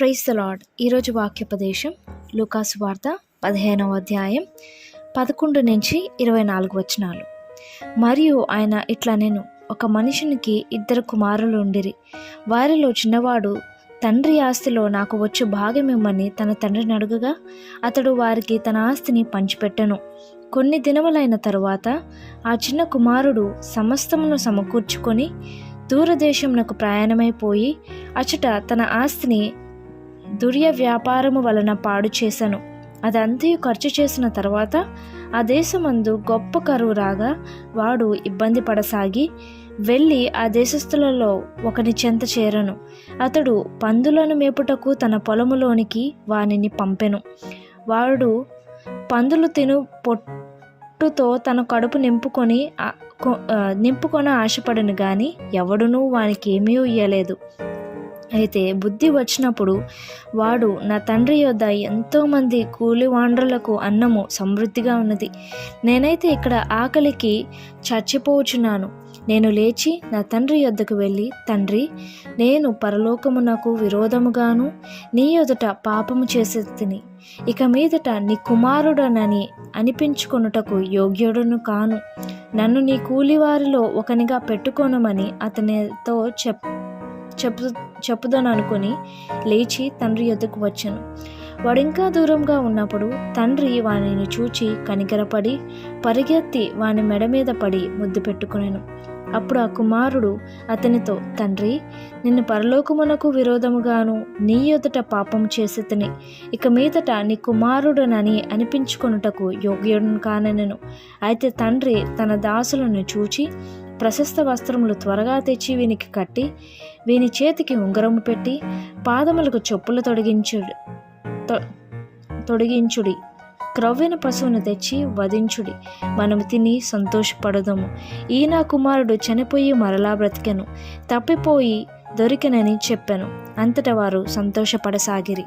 Praise the lord ఈరోజు వాక్యోపదేశం లూకాసు వార్త పదిహేనవ అధ్యాయం పదకొండు నుంచి ఇరవై నాలుగు వచనాలు. మరియు ఆయన ఇట్లా నేను ఒక మనుషునికి ఇద్దరు కుమారులు ఉండిరి. వారిలో చిన్నవాడు తండ్రి ఆస్తిలో నాకు వచ్చి భాగం ఇమ్మని తన తండ్రిని అడుగగా అతడు వారికి తన ఆస్తిని పంచిపెట్టను. కొన్ని దినములైన తరువాత ఆ చిన్న కుమారుడు సమస్తమును సమకూర్చుకొని దూరదేశమునకు ప్రయాణమైపోయి అచట తన ఆస్తిని దుర్య వ్యాపారము వలన పాడు చేశాను అదంతయు ఖర్చు చేసిన తర్వాత ఆ దేశమందు గొప్ప కరువు రాగా వాడు ఇబ్బంది పడసాగి వెళ్ళి ఆ దేశస్థులలో ఒకని చెంత చేరను. అతడు పందులను మేపుటకు తన పొలములోనికి వానిని పంపెను. వాడు పందులు తిను పొట్టుతో తన కడుపు నింపుకొని నింపుకొని ఆశపడను కానీ ఎవడునూ వానికి ఏమీ ఇయ్యలేదు అయితే బుద్ధి వచ్చినప్పుడు వాడు నా తండ్రి యొద్ద ఎంతోమంది కూలివాండ్రులకు అన్నము సమృద్ధిగా ఉన్నది. నేనైతే ఇక్కడ ఆకలికి చచ్చిపోచున్నాను. నేను లేచి నా తండ్రి యొద్దకు వెళ్ళి తండ్రి నేను పరలోకమునకు విరోధముగాను నీ ఎదుట పాపము చేసే తిని ఇక మీదట నీ కుమారుడనని అనిపించుకొనుటకు యోగ్యుడును కాను. నన్ను నీ కూలివారిలో ఒకనిగా పెట్టుకోనమని అతనితో చెప్ చెప్పు చెప్పుదని అనుకుని లేచి తండ్రి యొద్దకు వచ్చాను. వాడు ఇంకా దూరంగా ఉన్నప్పుడు తండ్రి వానిని చూచి కనికరపడి పరిగెత్తి వాని మెడ మీద పడి ముద్దు పెట్టుకున్నాను అప్పుడు ఆ కుమారుడు అతనితో తండ్రి నిన్ను పరలోకమునకు విరోధముగాను నీ ఎదుట పాపం చేసి తిని ఇక మీదట నీ కుమారుడనని అనిపించుకొనుటకు యోగ్యుడు కానెను అయితే తండ్రి తన దాసులను చూచి ప్రశస్త వస్త్రములు త్వరగా తెచ్చి వీనికి కట్టి వీని చేతికి ఉంగరము పెట్టి పాదములకు చెప్పులు తొడిగించుడు తొ- తొడిగించుడి. క్రవ్విన పశువును తెచ్చి వధించుడి. మనము తిని సంతోషపడదము. ఈయన కుమారుడు చనిపోయి మరలా బ్రతికెను. తప్పిపోయి దొరికెనని చెప్పాను. అంతటా వారు సంతోషపడసాగిరి.